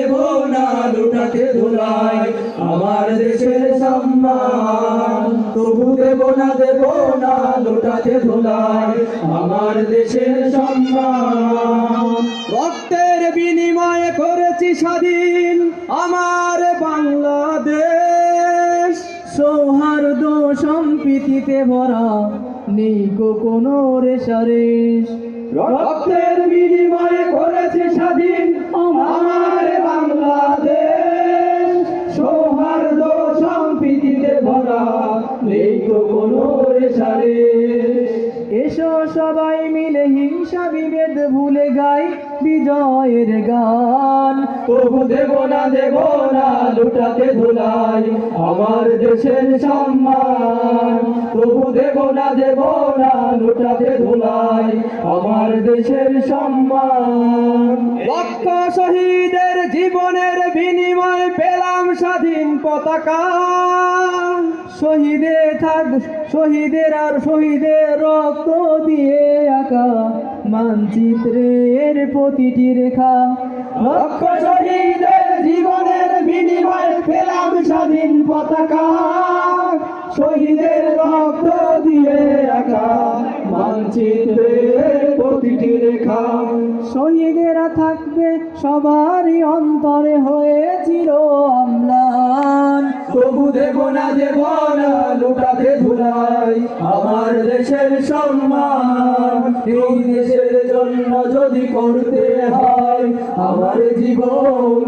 দেব না লুটাতে ধুলাই, আমার দেশের সম্মান। তবু দেব না দেব না লুটাতে ধুলাই, আমার দেশের সম্মান। রক্তের বিনিময়ে করেছি স্বাধীন আমার বাংলাদেশ। সৌহার্দ্য সম্প্রীতিতে ভরা নেই কোনো রেশারেশ। রক্তের কোনো রেশারেশ এসো সবাই মিলে হিংসা বিভেদ ভুলে গাই বিজয়ের গান। তবু দেব না দেব না লুটাতে ধুলাই আমার দেশের সম্মান। তবু দেব না দেব না লুটাতে ধুলাই আমার দেশের সম্মান। লক্ষ শহীদের জীবনের বিনিময় পেলাম স্বাধীন পতাকা। শহীদে থাক, শহীদের আর শহীদের রক্ত দিয়ে আঁকা মানচিত্রের প্রতিটি রেখা। লক্ষ শহীদের জীবনের বিনিময় পেলাম স্বাধীন পতাকা। শহীদের রক্ত দিয়ে আঁকা মানচিত্রের প্রতিটি রেখা। শহীদেরা থাকবে সবারই অন্তরে হয়েছিল দেব না দেব না, লুটাতে ধুলাই। আমার দেশের সম্মান, এই দেশের জন্য যদি করতে হয়, আমার জীবন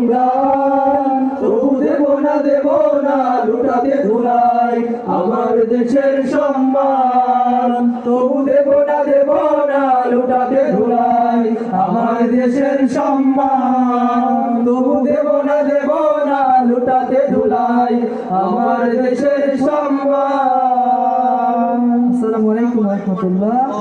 তবু দেব না দেব না, লুটাতে ধুলাই। আমার দেশের সম্মান, তবু দেব না দেব না, লুটাতে ধুলাই। আমার দেশের সম্মান ধুলাই আমার দেশের সম্মান। আসসালামু আলাইকুম রহমতুল্লাহ।